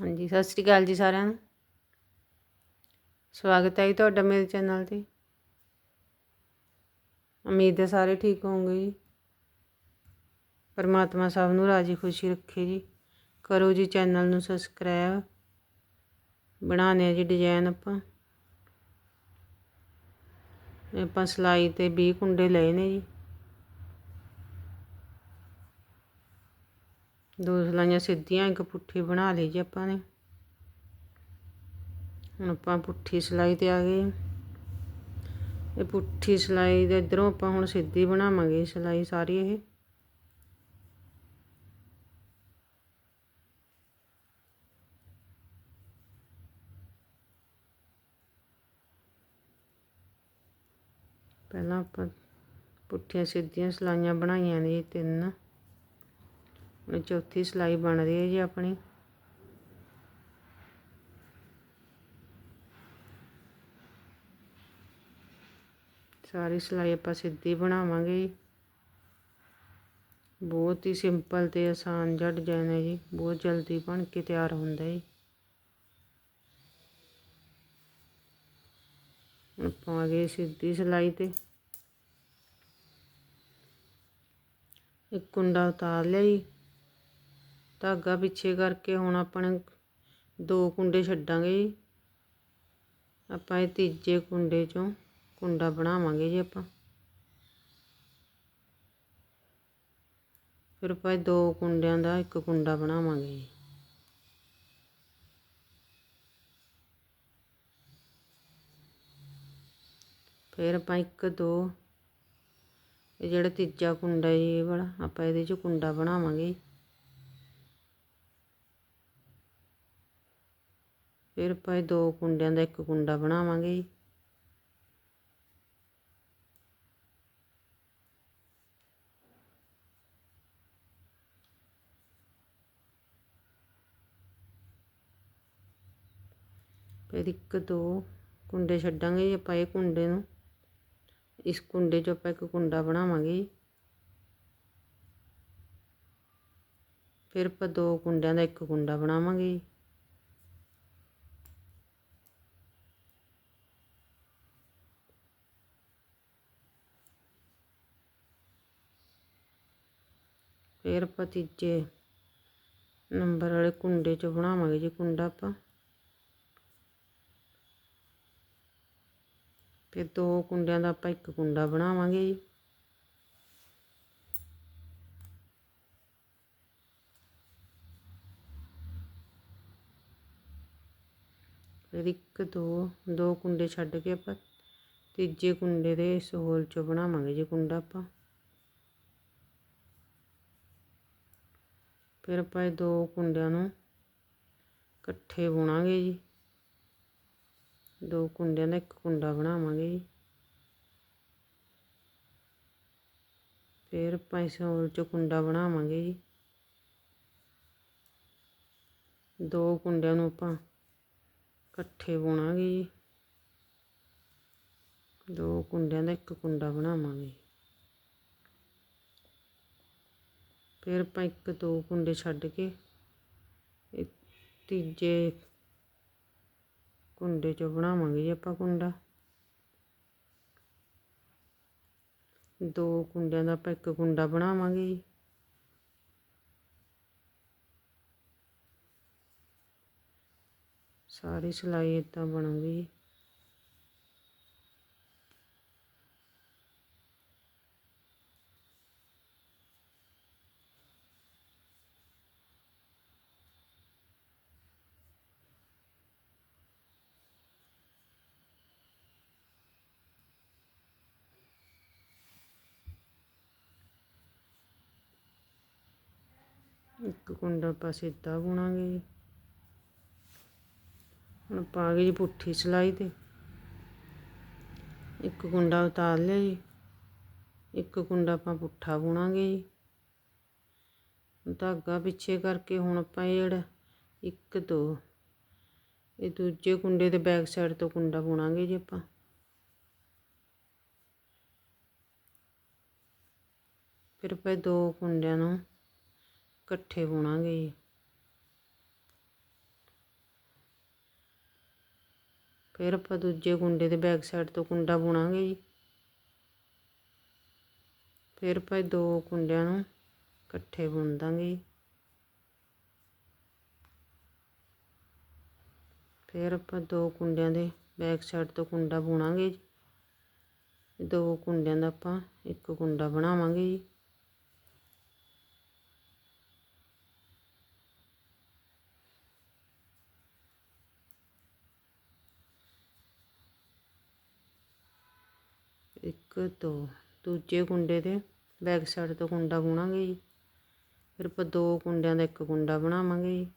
ਹਾਂਜੀ, ਸਤਿ ਸ਼੍ਰੀ ਅਕਾਲ ਜੀ ਸਾਰਿਆਂ ਨੂੰ। ਸਵਾਗਤ ਹੈ ਜੀ ਤੁਹਾਡਾ ਮੇਰੇ ਚੈਨਲ ਤੇ। ਉਮੀਦ ਹੈ ਸਾਰੇ ਠੀਕ ਹੋਵੋਗੇ ਜੀ। ਪਰਮਾਤਮਾ ਸਭ ਨੂੰ ਰਾਜੀ ਖੁਸ਼ੀ ਰੱਖੇ ਜੀ। ਕਰੋ ਜੀ ਚੈਨਲ ਨੂੰ ਸਬਸਕ੍ਰਾਈਬ। ਬਣਾਉਣੇ ਆ ਜੀ ਡਿਜ਼ਾਈਨ ਆਪਾਂ। ਆਪਾਂ ਸਲਾਈ ਤੇ 20 ਕੁੰਡੇ ਲਏ ਨੇ ਜੀ। ਦੋ ਸਲਾਈਆਂ ਸਿੱਧੀਆਂ, ਇੱਕ ਪੁੱਠੀ ਬਣਾ ਲਈ ਜੀ ਆਪਾਂ ਨੇ। ਹੁਣ ਆਪਾਂ ਪੁੱਠੀ ਸਲਾਈ ਤੇ ਆ ਗਏ। ਇਹ ਪੁੱਠੀ ਸਲਾਈ ਦੇ ਇਧਰੋਂ ਆਪਾਂ ਹੁਣ ਸਿੱਧੀ ਬਣਾਵਾਂਗੇ ਸਲਾਈ ਸਾਰੀ ਇਹ। ਪਹਿਲਾਂ ਆਪਾਂ ਪੁੱਠੀਆਂ ਸਿੱਧੀਆਂ ਸਲਾਈਆਂ ਬਣਾਈਆਂ ਨੇ ਤਿੰਨ। ਚੌਥੀ ਸਲਾਈ ਬਣ ਰਹੀ ਹੈ ਜੀ ਆਪਣੀ। ਸਾਰੀ ਸਲਾਈ ਆਪਾਂ ਸਿੱਧੀ ਬਣਾਵਾਂਗੇ ਬਹੁਤ ਹੀ ਸਿੰਪਲ ਤੇ ਆਸਾਨ ਜਿਹਾ ਡਿਜ਼ਾਈਨ ਹੈ ਜੀ। ਬਹੁਤ ਜਲਦੀ ਬਣ ਕੇ ਤਿਆਰ ਹੁੰਦਾ ਹੈ ਆਪਾਂ ਆ ਗਏ ਸਿੱਧੀ ਸਲਾਈ ਤੇ। ਇੱਕ ਕੁੰਡਾ ਉਤਾਰ ਲਿਆ ਜੀ। ਧਾਗਾ ਪਿੱਛੇ ਕਰਕੇ ਹੁਣ ਆਪਣੇ ਦੋ ਕੁੰਡੇ ਛੱਡਾਂਗੇ ਜੀ। ਆਪਾਂ ਇਹ ਤੀਜੇ ਕੁੰਡੇ ਚੋਂ ਕੁੰਡਾ ਬਣਾਵਾਂਗੇ ਜੀ ਆਪਾਂ। ਫਿਰ ਆਪਾਂ ਦੋ ਕੁੰਡਿਆਂ ਦਾ ਇੱਕ ਕੁੰਡਾ ਬਣਾਵਾਂਗੇ ਜੀ। ਫਿਰ ਆਪਾਂ ਇੱਕ, ਦੋ, ਇਹ ਜਿਹੜਾ ਤੀਜਾ ਕੁੰਡਾ ਜੀ ਇਹ ਵਾਲਾ, ਆਪਾਂ ਇਹਦੇ 'ਚ ਕੁੰਡਾ ਬਣਾਵਾਂਗੇ ਫਿਰ ਆਪਾਂ ਇਹ ਦੋ ਕੁੰਡਿਆਂ ਦਾ ਇੱਕ ਕੁੰਡਾ ਬਣਾਵਾਂਗੇ ਜੀ। ਫਿਰ ਇੱਕ ਦੋ ਕੁੰਡੇ ਛੱਡਾਂਗੇ ਜੀ ਆਪਾਂ ਇਹ ਕੁੰਡੇ ਨੂੰ। ਇਸ ਕੁੰਡੇ 'ਚੋਂ ਆਪਾਂ ਇੱਕ ਕੁੰਡਾ ਬਣਾਵਾਂਗੇ ਫਿਰ ਆਪਾਂ ਦੋ ਕੁੰਡਿਆਂ ਦਾ ਇੱਕ ਕੁੰਡਾ ਬਣਾਵਾਂਗੇ ਫਿਰ ਆਪਾਂ ਤੀਜੇ ਨੰਬਰ ਵਾਲੇ ਕੁੰਡੇ 'ਚ ਬਣਾਵਾਂਗੇ ਜੀ ਕੁੰਡਾ ਆਪਾਂ। ਫਿਰ ਦੋ ਕੁੰਡਿਆਂ ਦਾ ਆਪਾਂ ਇੱਕ ਕੁੰਡਾ ਬਣਾਵਾਂਗੇ ਜੀ। ਫਿਰ ਇੱਕ, ਦੋ ਦੋ ਕੁੰਡੇ ਛੱਡ ਕੇ ਆਪਾਂ ਤੀਜੇ ਕੁੰਡੇ ਦੇ ਇਸ ਹੋਲ 'ਚੋਂ ਬਣਾਵਾਂਗੇ ਜੀ ਕੁੰਡਾ ਆਪਾਂ। ਫਿਰ ਆਪਾਂ ਇਹ ਦੋ ਕੁੰਡਿਆਂ ਨੂੰ ਇਕੱਠੇ ਬੁਣਾਂਗੇ ਜੀ। ਦੋ ਕੁੰਡਿਆਂ ਦਾ ਇੱਕ ਕੁੰਡਾ ਬਣਾਵਾਂਗੇ ਜੀ। ਫਿਰ ਆਪਾਂ ਇਸ ਹੋਲ 'ਚ ਕੁੰਡਾ ਬਣਾਵਾਂਗੇ ਜੀ। ਦੋ ਕੁੰਡਿਆਂ ਨੂੰ ਆਪਾਂ ਇਕੱਠੇ ਬੁਣਾਂਗੇ ਜੀ। ਦੋ ਕੁੰਡਿਆਂ ਦਾ ਇੱਕ ਕੁੰਡਾ ਬਣਾਵਾਂਗੇ। ਫਿਰ ਆਪਾਂ ਇੱਕ ਦੋ ਕੁੰਡੇ ਛੱਡ ਕੇ ਤੀਜੇ ਕੁੰਡੇ 'ਚੋਂ ਬਣਾਵਾਂਗੇ ਜੀ ਆਪਾਂ ਕੁੰਡਾ। ਦੋ ਕੁੰਡਿਆਂ ਦਾ ਆਪਾਂ ਇੱਕ ਕੁੰਡਾ ਬਣਾਵਾਂਗੇ ਜੀ। ਸਾਰੀ ਸਿਲਾਈ ਇਦਾਂ ਬਣੂਗੀ ਜੀ। ਇੱਕ ਕੁੰਡਾ ਆਪਾਂ ਸਿੱਧਾ ਬੁਣਾਂਗੇ ਜੀ। ਹੁਣ ਪਾ ਗਏ ਜੀ ਪੁੱਠੀ ਸਲਾਈ ਤੇ। ਇੱਕ ਕੁੰਡਾ ਉਤਾਰ ਲਿਆ ਜੀ। ਇੱਕ ਕੁੰਡਾ ਆਪਾਂ ਪੁੱਠਾ ਬੁਣਾਂਗੇ ਜੀ। ਧਾਗਾ ਪਿੱਛੇ ਕਰਕੇ ਹੁਣ ਆਪਾਂ ਇਹ ਜਿਹੜਾ ਇੱਕ, ਦੋ, ਇਹ ਦੂਜੇ ਕੁੰਡੇ ਦੇ ਬੈਕ ਸਾਈਡ ਤੋਂ ਕੁੰਡਾ ਬੁਣਾਂਗੇ ਜੀ ਆਪਾਂ। ਫਿਰ ਆਪਾਂ ਦੋ ਕੁੰਡਿਆਂ ਨੂੰ ਇਕੱਠੇ ਬੁਣਾਂਗੇ ਜੀ। ਫਿਰ ਆਪਾਂ ਦੂਜੇ ਕੁੰਡੇ ਦੇ ਬੈਕ ਸਾਈਡ ਤੋਂ ਕੁੰਡਾ ਬੁਣਾਂਗੇ ਜੀ। ਫਿਰ ਆਪਾਂ ਦੋ ਕੁੰਡਿਆਂ ਨੂੰ ਇਕੱਠੇ ਬੁਣ ਦਾਂਗੇ ਜੀ। ਫਿਰ ਆਪਾਂ ਦੋ ਕੁੰਡਿਆਂ ਦੇ ਬੈਕ ਸਾਈਡ ਤੋਂ ਕੁੰਡਾ ਬੁਣਾਂਗੇ ਜੀ। ਦੋ ਕੁੰਡਿਆਂ ਦਾ ਆਪਾਂ ਇੱਕ ਕੁੰਡਾ ਬਣਾਵਾਂਗੇ ਜੀ। ਇੱਕ ਦੋ ਦੂਜੇ ਕੁੰਡੇ ਦੇ ਬੈਕ ਸਾਈਡ ਤੋਂ ਕੁੰਡਾ ਬੁਣਾਂਗੇ ਜੀ। ਫਿਰ ਆਪਾਂ ਦੋ ਕੁੰਡਿਆਂ ਦਾ ਇੱਕ ਕੁੰਡਾ ਬਣਾਵਾਂਗੇ ਜੀ।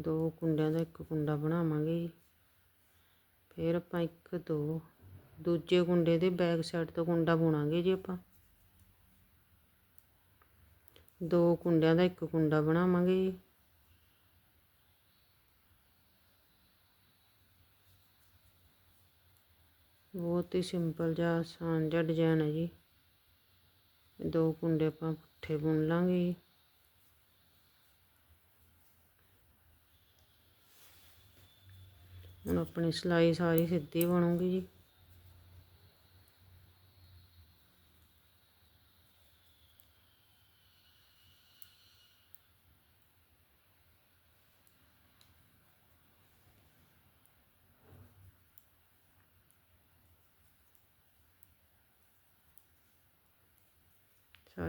ਦੋ ਕੁੰਡਿਆਂ ਦਾ ਇੱਕ ਕੁੰਡਾ ਬਣਾਵਾਂਗੇ ਜੀ। ਫਿਰ ਆਪਾਂ ਇੱਕ ਦੋ ਦੂਜੇ ਕੁੰਡੇ ਦੇ ਬੈਕ ਸਾਈਡ ਤੋਂ ਕੁੰਡਾ ਬੁਣਾਂਗੇ ਜੀ ਆਪਾਂ। ਦੋ ਕੁੰਡਿਆਂ ਦਾ ਇੱਕ ਕੁੰਡਾ ਬਣਾਵਾਂਗੇ ਜੀ। ਬਹੁਤ ਹੀ ਸਿੰਪਲ ਜਿਹਾ ਆਸਾਨ ਜਿਹਾ ਡਿਜ਼ਾਈਨ ਹੈ ਜੀ। ਦੋ ਕੁੰਡੇ ਆਪਾਂ ਪੁੱਠੇ ਬੁਣ ਲਾਂਗੇ ਜੀ। ਹੁਣ ਆਪਣੀ ਸਿਲਾਈ ਸਾਰੀ ਸਿੱਧੀ ਬਣੂਗੀ ਜੀ।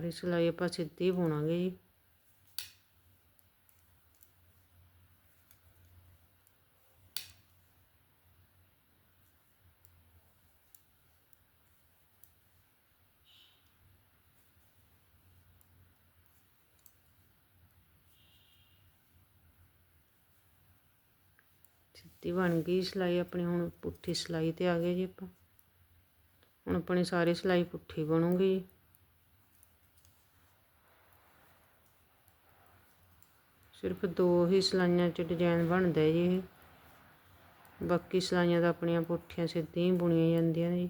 ਸਾਰੀ ਸਿਲਾਈ ਆਪਾਂ ਸਿੱਧੀ ਬੁਣਾਂਗੇ ਜੀ। ਸਿੱਧੀ ਬਣ ਗਈ ਸਿਲਾਈ, ਆਪਣੀ ਹੁਣ ਪੁੱਠੀ ਸਿਲਾਈ ਤੇ ਆ ਗਏ ਜੀ ਆਪਾਂ। ਹੁਣ ਆਪਣੀ ਸਾਰੀ ਸਿਲਾਈ ਪੁੱਠੀ ਬਣੂਗੀ। ਸਿਰਫ ਦੋ ਹੀ ਸਲਾਈਆਂ 'ਚ ਡਿਜ਼ਾਈਨ ਬਣਦਾ ਜੀ ਇਹ। ਬਾਕੀ ਸਲਾਈਆਂ ਤਾਂ ਆਪਣੀਆਂ ਪੁੱਠੀਆਂ ਸਿੱਧੀਆਂ ਹੀ ਬੁਣੀਆਂ ਜਾਂਦੀਆਂ ਜੀ।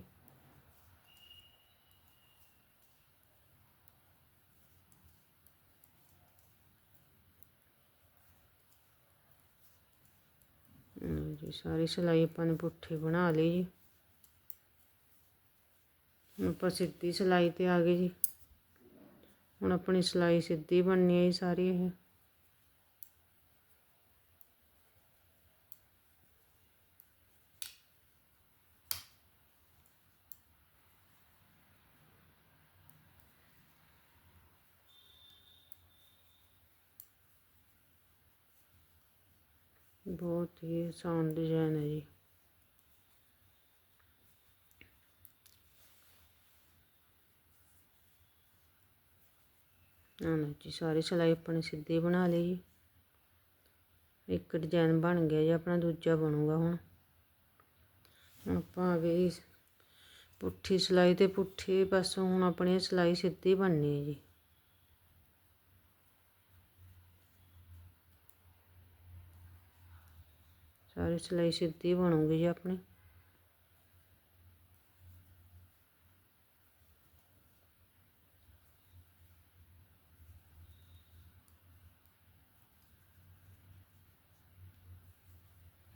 ਜੀ, ਸਾਰੀ ਸਿਲਾਈ ਆਪਾਂ ਨੇ ਪੁੱਠੀ ਬਣਾ ਲਈ ਜੀ। ਹੁਣ ਆਪਾਂ ਸਿੱਧੀ ਸਿਲਾਈ ਤੇ ਆ ਗਏ ਜੀ। ਹੁਣ ਆਪਣੀ ਸਿਲਾਈ ਸਿੱਧੀ ਬਣਨੀ ਹੈ ਜੀ ਸਾਰੀ ਇਹ। ਬਹੁਤ ਹੀ ਆਸਾਨ ਡਿਜ਼ਾਈਨ ਹੈ ਜੀ। ਹਾਂ ਜੀ, ਸਾਰੀ ਸਿਲਾਈ ਆਪਣੀ ਸਿੱਧੀ ਬਣਾ ਲਈ ਜੀ। ਇੱਕ ਡਿਜ਼ਾਈਨ ਬਣ ਗਿਆ ਜੀ, ਆਪਣਾ ਦੂਜਾ ਬਣੂਗਾ ਹੁਣ। ਹੁਣ ਆਪਾਂ ਆ ਗਏ ਪੁੱਠੀ ਸਿਲਾਈ ਤੇ ਪੁੱਠੀ ਪਾਸੋਂ ਹੁਣ ਆਪਣੀ ਸਿਲਾਈ ਸਿੱਧੀ ਬਣਨੀ ਹੈ ਜੀ। ਸਾਰੀ ਸਿਲਾਈ ਸਿੱਧੀ ਬਣੂਗੀ ਜੀ ਆਪਣੀ।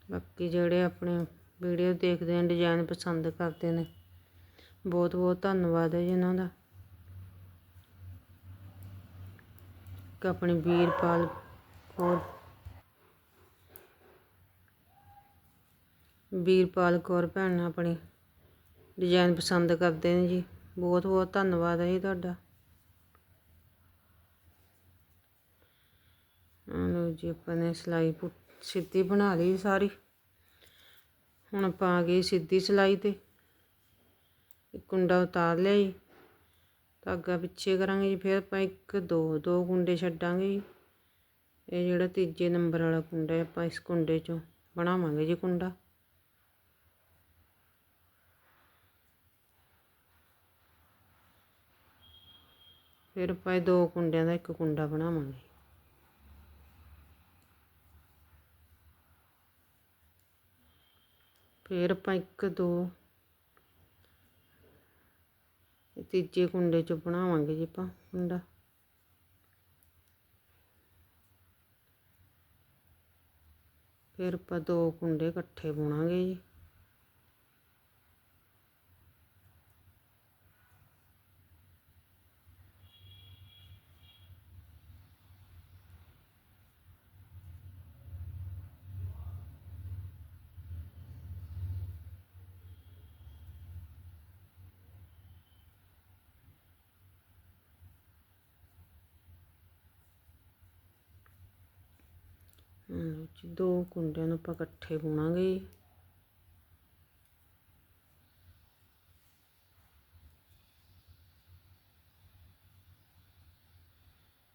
ਬਾਕੀ ਜਿਹੜੇ ਆਪਣੇ ਵੀਡੀਓ ਦੇਖਦੇ ਨੇ ਡਿਜ਼ਾਈਨ ਪਸੰਦ ਕਰਦੇ ਨੇ, ਬਹੁਤ ਬਹੁਤ ਧੰਨਵਾਦ ਹੈ ਜੀ ਇਹਨਾਂ ਦਾ। ਕਿ ਆਪਣੀ ਵੀਰਪਾਲ ਕੌਰ ਵੀਰਪਾਲ ਕੌਰ ਭੈਣ ਆਪਣੀ ਡਿਜ਼ਾਈਨ ਪਸੰਦ ਕਰਦੇ ਨੇ ਜੀ। ਬਹੁਤ ਬਹੁਤ ਧੰਨਵਾਦ ਹੈ ਜੀ ਤੁਹਾਡਾ। ਲੋ ਜੀ, ਆਪਾਂ ਨੇ ਸਿਲਾਈ ਸਿੱਧੀ ਬਣਾ ਲਈ ਸਾਰੀ। ਹੁਣ ਆਪਾਂ ਆ ਗਏ ਸਿੱਧੀ ਸਿਲਾਈ ਤੇ। ਕੁੰਡਾ ਉਤਾਰ ਲਿਆ ਜੀ। ਧਾਗਾ ਪਿੱਛੇ ਕਰਾਂਗੇ ਜੀ, ਫਿਰ ਆਪਾਂ ਇੱਕ, ਦੋ ਦੋ ਕੁੰਡੇ ਛੱਡਾਂਗੇ ਜੀ। ਇਹ ਜਿਹੜਾ ਤੀਜੇ ਨੰਬਰ ਵਾਲਾ ਕੁੰਡਾ ਹੈ, ਆਪਾਂ ਇਸ ਕੁੰਡੇ ਚੋਂ ਬਣਾਵਾਂਗੇ ਜੀ ਕੁੰਡਾ। ਫਿਰ ਆਪਾਂ ਇਹ ਦੋ ਕੁੰਡਿਆਂ ਦਾ ਇੱਕ ਕੁੰਡਾ ਬਣਾਵਾਂਗੇ। ਫਿਰ ਆਪਾਂ ਇੱਕ, ਦੋ ਤੀਜੇ ਕੁੰਡੇ ਚ ਬਣਾਵਾਂਗੇ ਜੀ ਆਪਾਂ ਕੁੰਡਾ। ਫਿਰ ਆਪਾਂ ਦੋ ਕੁੰਡੇ ਇਕੱਠੇ ਬੁਣਾਂਗੇ ਜੀ। ਦੋ ਕੁੰਡਿਆਂ ਨੂੰ ਆਪਾਂ ਇਕੱਠੇ ਬੁਣਾਂਗੇ। ਜੀ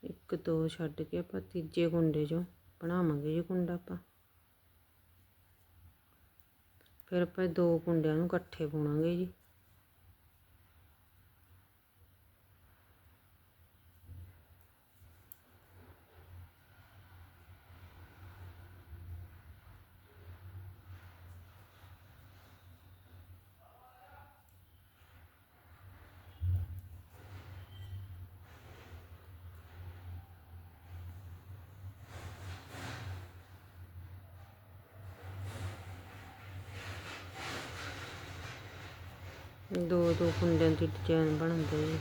ਇੱਕ, ਦੋ ਛੱਡ ਕੇ ਆਪਾਂ ਤੀਜੇ ਕੁੰਡੇ 'ਚੋਂ ਬਣਾਵਾਂਗੇ ਜੀ ਕੁੰਡਾ ਆਪਾਂ। ਫਿਰ ਆਪਾਂ ਦੋ ਕੁੰਡਿਆਂ ਨੂੰ ਇਕੱਠੇ ਬੁਣਾਂਗੇ ਜੀ। ਦੋ ਦੋ ਕੁੰਡਿਆਂ ਦੀ ਡਿਜ਼ਾਈਨ ਬਣਦੇ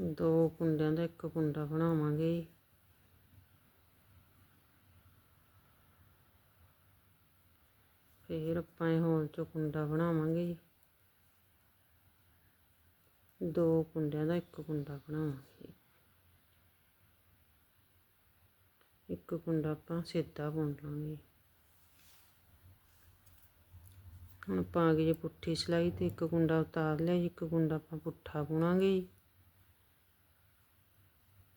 ਦੋ ਕੁੰਡਿਆਂ ਦਾ ਇੱਕ ਕੁੰਡਾ ਬਣਾਵਾਂਗੇ ਜੀ। ਫਿਰ ਆਪਾਂ ਇਹ ਹੋਲ ਚੋਂ ਕੁੰਡਾ ਬਣਾਵਾਂਗੇ ਜੀ। ਦੋ ਕੁੰਡਿਆਂ ਦਾ ਇੱਕ ਕੁੰਡਾ ਬਣਾਵਾਂਗੇ। ਇੱਕ ਕੁੰਡਾ ਆਪਾਂ ਸਿੱਧਾ ਬੁਣ ਲਾਂਗੇ। ਹੁਣ ਆਪਾਂ ਆ ਗਏ ਜੀ ਪੁੱਠੀ ਸਿਲਾਈ ਤੇ ਇੱਕ ਕੁੰਡਾ ਉਤਾਰ ਲਿਆ ਜੀ, ਇੱਕ ਕੁੰਡਾ ਆਪਾਂ ਪੁੱਠਾ ਬੁਣਾਂਗੇ ਜੀ।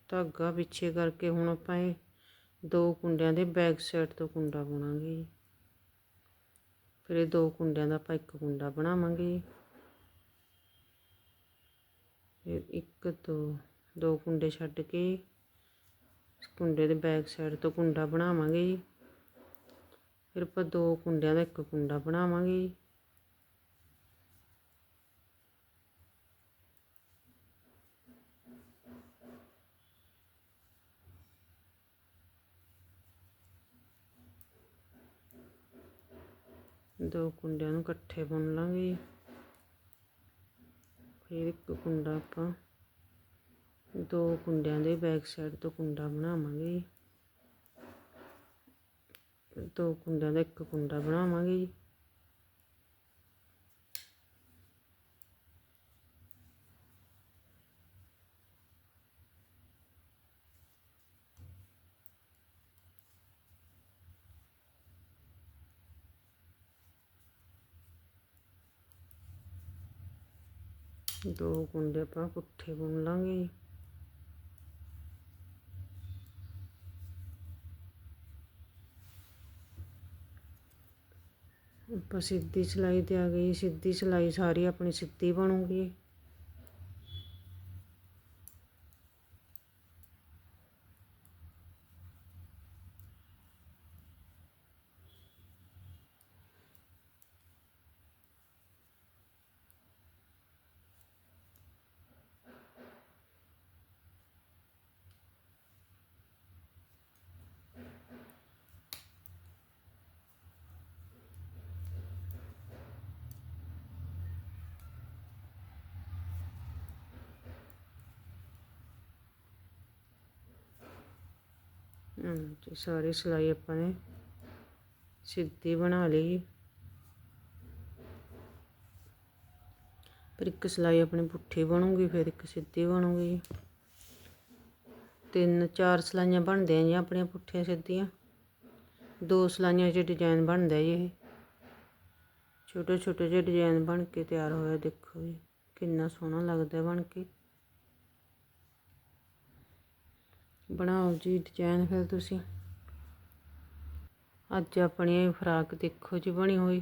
ਧਾਗਾ ਪਿੱਛੇ ਕਰਕੇ ਹੁਣ ਆਪਾਂ ਇਹ ਦੋ ਕੁੰਡਿਆਂ ਦੇ ਬੈਕ ਸਾਈਡ ਤੋਂ ਕੁੰਡਾ ਬੁਣਾਂਗੇ ਜੀ। ਫਿਰ ਇਹ ਦੋ ਕੁੰਡਿਆਂ ਦਾ ਆਪਾਂ ਇੱਕ ਕੁੰਡਾ ਬਣਾਵਾਂਗੇ ਫਿਰ ਇੱਕ, ਦੋ ਦੋ ਕੁੰਡੇ ਛੱਡ ਕੇ ਕੁੰਡੇ ਦੇ ਬੈਕ ਸਾਈਡ ਤੋਂ ਕੁੰਡਾ ਬਣਾਵਾਂਗੇ ਜੀ। ਫਿਰ ਆਪਾਂ ਦੋ ਕੁੰਡਿਆਂ ਦਾ ਇੱਕ ਕੁੰਡਾ ਬਣਾਵਾਂਗੇ ਜੀ। ਦੋ ਕੁੰਡਿਆਂ ਨੂੰ ਇਕੱਠੇ ਬੁਣ ਲਾਂਗੇ ਫਿਰ ਇੱਕ ਕੁੰਡਾ ਆਪਾਂ ਦੋ ਕੁੰਡਿਆਂ ਦੇ ਬੈਕ ਸਾਈਡ ਤੋਂ ਕੁੰਡਾ ਬਣਾਵਾਂਗੇ ਜੀ। ਦੋ ਕੁੰਡਿਆਂ ਦਾ ਇੱਕ ਕੁੰਡਾ ਬਣਾਵਾਂਗੇ ਦੋ ਕੁੰਡੇ ਆਪਾਂ ਪੁੱਠੇ ਬੁਣ ਲਾਂਗੇ ਜੀ ਆਪਾਂ ਸਿੱਧੀ ਸਿਲਾਈ ਤੇ ਆ ਗਈ ਸਿੱਧੀ ਸਿਲਾਈ ਸਾਰੀ ਆਪਣੀ ਸਿੱਧੀ ਬਣੂਗੀ ਹਾਂਜੀ, ਸਾਰੀ ਸਿਲਾਈ ਆਪਾਂ ਨੇ ਸਿੱਧੀ ਬਣਾ ਲਈ। ਫਿਰ ਇੱਕ ਸਿਲਾਈ ਆਪਣੀ ਪੁੱਠੀ ਬਣੂਗੀ, ਫਿਰ ਇੱਕ ਸਿੱਧੀ ਬਣੂਗੀ। ਤਿੰਨ, ਚਾਰ ਸਿਲਾਈਆਂ ਬਣਦੀਆਂ ਜੀ ਆਪਣੀਆਂ ਪੁੱਠੀਆਂ ਸਿੱਧੀਆਂ। ਦੋ ਸਿਲਾਈਆਂ 'ਚ ਡਿਜ਼ਾਈਨ ਬਣਦਾ ਜੀ ਇਹ। ਛੋਟੇ ਛੋਟੇ ਜਿਹੇ ਡਿਜ਼ਾਈਨ ਬਣ ਕੇ ਤਿਆਰ ਹੋਇਆ, ਦੇਖੋ ਜੀ, ਕਿੰਨਾ ਸੋਹਣਾ ਲੱਗਦਾ ਬਣ ਕੇ। ਬਣਾਓ ਜੀ ਡਿਜ਼ਾਈਨ ਫਿਰ ਤੁਸੀਂ। ਅੱਜ ਆਪਣੀ ਫਰਾਕ ਦੇਖੋ ਜੀ ਬਣੀ ਹੋਈ।